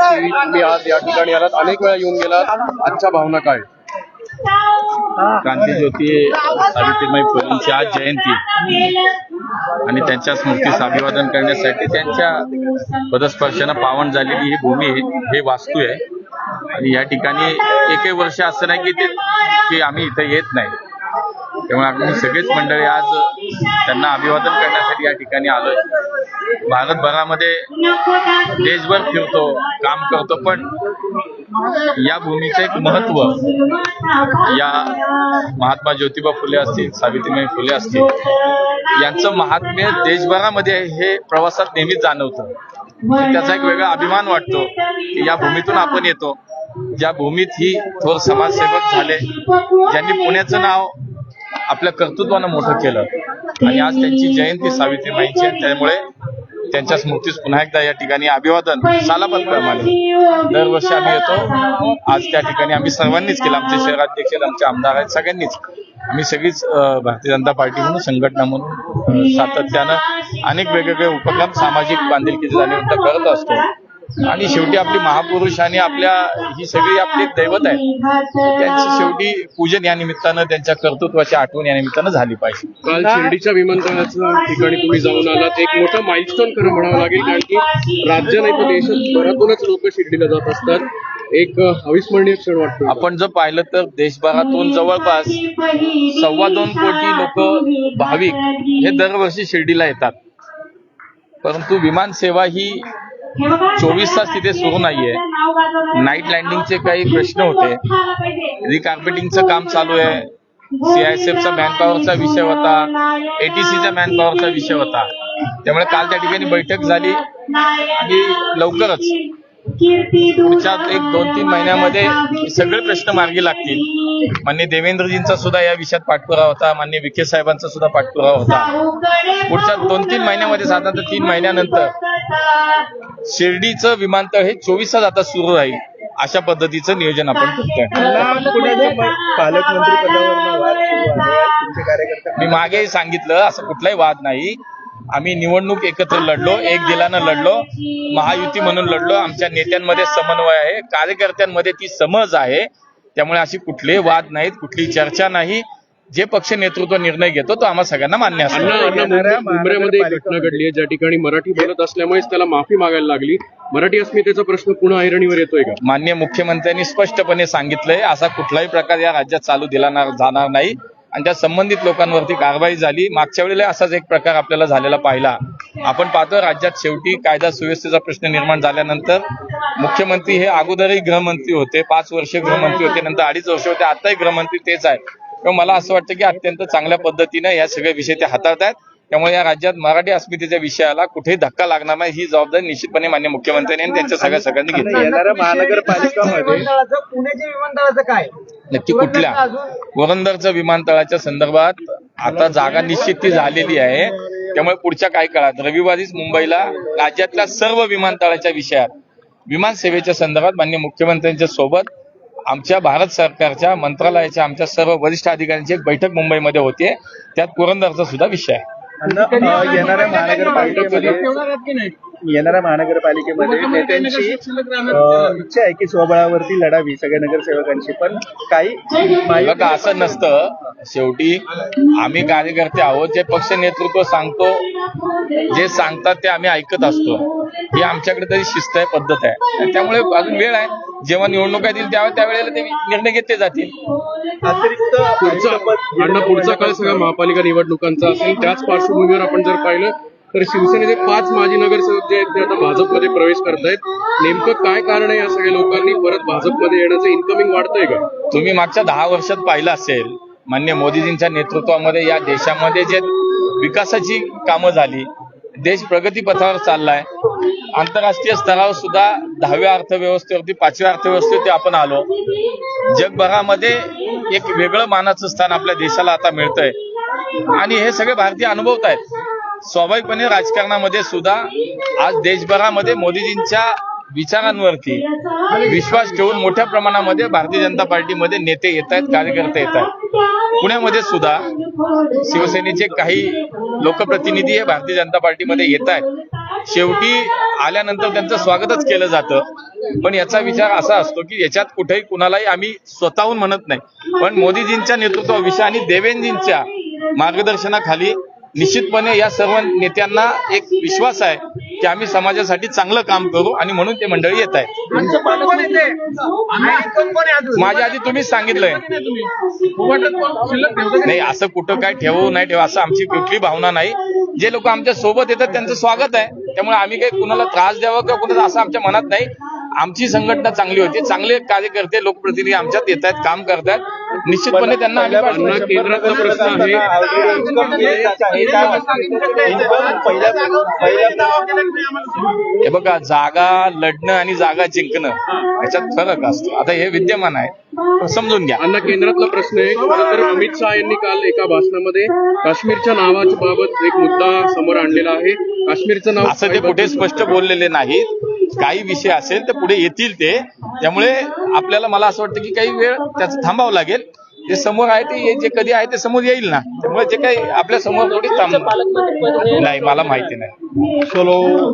की तुम्ही आज या ठिकाणी आलात. अनेक वेळा येऊन गेलात. आजच्या भावना काय? क्रांतीज्योती सावित्रीबाई फुलेंची आज जयंती. आणि त्यांच्या स्मृतीस अभिवादन करण्यासाठी त्यांच्या पदस्पर्शानं पावन झालेली ही भूमी हे वास्तू आहे. आणि या ठिकाणी एकही वर्ष असं नाही की ते की आम्ही इथं येत नाही. त्यामुळे आम्ही सगळेच मंडळी आज त्यांना अभिवादन करण्यासाठी या ठिकाणी आलोय. भारतभरामध्ये देशभर फिरतो काम करतो पण या भूमीचं एक महत्त्व या महात्मा ज्योतिबा फुले असतील सावित्रीबाई फुले असतील यांचं महात्म्य देशभरामध्ये हे प्रवासात नेहमीच जाणवतं. त्याचा एक वेगळा अभिमान वाटतो की या भूमीतून आपण येतो. ज्या भूमीत ही थोर समाजसेवक झाले ज्यांनी पुण्याचं नाव आपल्या कर्तृत्वानं मोठं केलं आणि आज त्यांची जयंती सावित्रीबाईंची त्यामुळे त्यांच्या स्मृतीस पुन्हा एकदा या ठिकाणी अभिवादन प्रमाणे. दरवर्षी आम्ही येतो. आज त्या ठिकाणी आम्ही सर्वांनीच केलं आमचे शहराध्यक्ष आहेत, आमचे आमदार आहेत सगळ्यांनीच. आम्ही सगळीच भारतीय जनता पार्टी म्हणून संघटना म्हणून सातत्यानं अनेक वेगवेगळे उपक्रम सामाजिक बांधिलकीच्या जाणीवता करत असतो. आणि शेवटी आपली महापुरुष आणि आपल्या ही सगळी आपली दैवत आहे त्यांची शेवटी पूजन या निमित्तानं त्यांच्या कर्तृत्वाची आठवण या निमित्तानं झाली पाहिजे. काल शिर्डीच्या विमानतळाच्या ठिकाणी तुम्ही जाऊन आलात. एक मोठं माइलस्टोन खरं म्हणावं लागेल कारण की राज्य नाही तर देशभरातूनच लोक शिर्डीला जात असतात. एक अविस्मरणीय क्षण वाटतो आपण जर पाहिलं तर देशभरातून जवळपास सव्वा दोन कोटी लोक भाविक हे दरवर्षी शिर्डीला येतात. परंतु विमान सेवा ही चोवीस तास तिथे सुरू नाहीये. नाईट लँडिंगचे काही प्रश्न होते. रिकार्पेटिंगचं काम चालू आहे. सीआयएसएफचा मॅनपॉवरचा विषय होता. एटीसीचा मॅनपॉवरचा विषय होता. त्यामुळे काल त्या ठिकाणी बैठक झाली. आणि लवकरच पुढच्या एक दोन तीन महिन्यामध्ये सगळे प्रश्न मार्गी लागतील. मान्य देवेंद्रजींचा सुद्धा या विषयात पाठपुरावा होता. मान्य विखे साहेबांचा सुद्धा पाठपुरावा होता. पुढच्या दोन तीन महिन्यामध्ये साधारणतः तीन महिन्यानंतर शिर्डीचं विमानतळ हे चोवीस तास आता सुरू राहील. अशा पद्धतीचं नियोजन आपण करतोय. पालकमंत्री पदावर वाद सुरू आहे. तुमचे कार्यकर्ते मी मागेही सांगितलं असं कुठलाही वाद नाही. आम्ही निवडणूक एकत्र लढलो एक दिलानं लढलो महायुती म्हणून लढलो. आमच्या नेत्यांमध्ये समन्वय आहे कार्यकर्त्यांमध्ये ती समज आहे. त्यामुळे अशी कुठलेही वाद नाहीत कुठली चर्चा नाही. जे पक्ष नेतृत्व निर्णय घेतो तो आम्हा सगळ्यांना मान्य मुंबईमध्ये एक घटना घडली आहे. ज्या ठिकाणी मराठी बोलत असल्यामुळेच त्याला माफी मागायला लागली. मराठी अस्मितेचा प्रश्न पुन्हा ऐरणीवर येतोय का? मान्य मुख्यमंत्र्यांनी स्पष्टपणे सांगितलंय असा कुठलाही प्रकार या राज्यात चालू दिला ना- जाणार नाही. आणि त्या संबंधित लोकांवरती कारवाई झाली. मागच्या वेळेला असाच एक प्रकार आपल्याला झालेला पाहिला. आपण पाहतो राज्यात शेवटी कायदा सुव्यवस्थेचा प्रश्न निर्माण झाल्यानंतर मुख्यमंत्री हे अगोदरही गृहमंत्री होते. पाच वर्ष गृहमंत्री होते. नंतर अडीच वर्ष होते. आताही गृहमंत्री तेच आहे मला असं वाटतं की अत्यंत चांगल्या पद्धतीनं या सगळ्या विषय ते हाताळतायत. त्यामुळे या राज्यात मराठी अस्मितेच्या विषयाला कुठेही धक्का लागणार नाही. ही जबाबदारी निश्चितपणे मान्य मुख्यमंत्र्यांनी आणि त्यांच्या सगळ्या सगळ्यांनी घेतली. येणाऱ्या महानगरपालिकामध्ये विमानतळाचं पुण्याच्या विमानतळाचं काय? नक्की कुठल्या? पुरंदरचं विमानतळाच्या संदर्भात आता जागा निश्चित ती झालेली आहे. त्यामुळे पुढच्या काही काळात रविवारीच मुंबईला राज्यातल्या सर्व विमानतळाच्या विषयात विमान सेवेच्या संदर्भात मान्य मुख्यमंत्र्यांच्या सोबत आमच्या भारत सरकारच्या मंत्रालयाच्या आमच्या सर्व वरिष्ठ अधिकाऱ्यांची एक बैठक मुंबईमध्ये होते त्यात पुरंदरचा सुद्धा विषय आहे. अण्णा, अ, येणाऱ्या महानगरपालिकेमध्ये येणाऱ्या महानगरपालिकेमध्ये नेत्यांची अ, इच्छा आहे की स्वबळावरती लढावी सगळ्या नगरसेवकांची पण काही बघा असं नसतं. शेवटी आम्ही कार्यकर्ते आहोत जे पक्ष नेतृत्व सांगतो जे सांगतात ते आम्ही ऐकत असतो. ही आमच्याकडे तरी शिस्त आहे पद्धत आहे. आणि त्यामुळे अजून वेळ आहे. जेव्हा निवडणुका येतील त्यावेळेला त्यावेळेला ते निर्णय घेतले जातील. अतिरिक्त पुढचा अण्णा पुढचा काळ सगळा महापालिका निवडणुकांचा असेल त्याच पार्श्वभूमीवर आपण जर पाहिलं तर शिवसेनेचे पाच माजी नगरसेवक जे आहेत ते आता भाजपमध्ये प्रवेश करतायत. नेमकं काय कारण आहे या सगळ्या लोकांनी? परत भाजपमध्ये येण्याचं इन्कमिंग वाढतंय का? तुम्ही मागच्या दहा वर्षात पाहिलं असेल मान्य मोदीजींच्या नेतृत्वामध्ये या देशामध्ये जे विकासाची कामं झाली देश प्रगतीपथावर चाललाय. आंतरराष्ट्रीय स्तरावर सुद्धा दहाव्या अर्थव्यवस्थेवरती पाचव्या अर्थव्यवस्थेवरती आपण आलो. जगभरामध्ये एक वेगळं मानाचं स्थान आपल्या देशाला आता मिळतंय. आणि हे सगळे भारतीय अनुभवत आहेत. स्वाभाविकपणे राजकारणामध्ये सुद्धा आज देशभरामध्ये मोदीजींच्या विचारांवरती विश्वास ठेवून मोठ्या प्रमाणामध्ये भारतीय जनता पार्टीमध्ये नेते येत आहेत कार्यकर्ते येत आहेत. पुण्यामध्ये सुद्धा शिवसेनेचे काही लोकप्रतिनिधी हे भारतीय जनता पार्टीमध्ये येत आहेत. शेवटी आल्यानंतर त्यांचं स्वागतच केलं जातं. पण याचा विचार असा असतो की याच्यात कुठेही कुणालाही आम्ही स्वतःहून म्हणत नाही. पण मोदीजींच्या नेतृत्वाविषयी आणि देवेंजींच्या मार्गदर्शनाखाली निश्चितपणे या सर्व नेत्यांना एक विश्वास आहे की आम्ही समाजासाठी चांगलं काम करू आणि म्हणून ते मंडळी येत आहेत. आहे माझ्या आधी तुम्हीच सांगितलंय. नाही असं कुठं काय ठेवू नाही ठेवू असं आमची कुठली भावना नाही. जे लोक आमच्यासोबत येतात त्यांचं स्वागत आहे. त्यामुळे आम्ही काही कुणाला त्रास द्यावा किंवा कुणाला असं आमच्या मनात नाही. आमची संघटना चांगली होती. चांगले कार्यकर्ते लोकप्रतिनिधी आमच्यात येत आहेत काम करतायत. निश्चितपणे त्यांना केंद्रातला प्रश्न आहे. हे बघा जागा लढणं आणि जागा जिंकणं याच्यात फरक असतो. आता हे विद्यमान आहे. समजून घ्या. अण्णा केंद्रातला प्रश्न आहे. खरं तर अमित शहा यांनी काल एका भाषणामध्ये काश्मीरच्या नावाच्या बाबत एक मुद्दा समोर आणलेला आहे. काश्मीरचं नाव असं ते कुठे स्पष्ट बोललेले नाहीत. काही विषय असेल तर पुढे येतील ते. त्यामुळे आपल्याला मला असं वाटतं की काही वेळ त्याचं थांबावं लागेल. जे समोर आहे ते जे कधी आहे ते समोर येईल ना. त्यामुळे जे काही आपल्यासमोर थोडी थांब नाही. मला माहिती नाही. चलो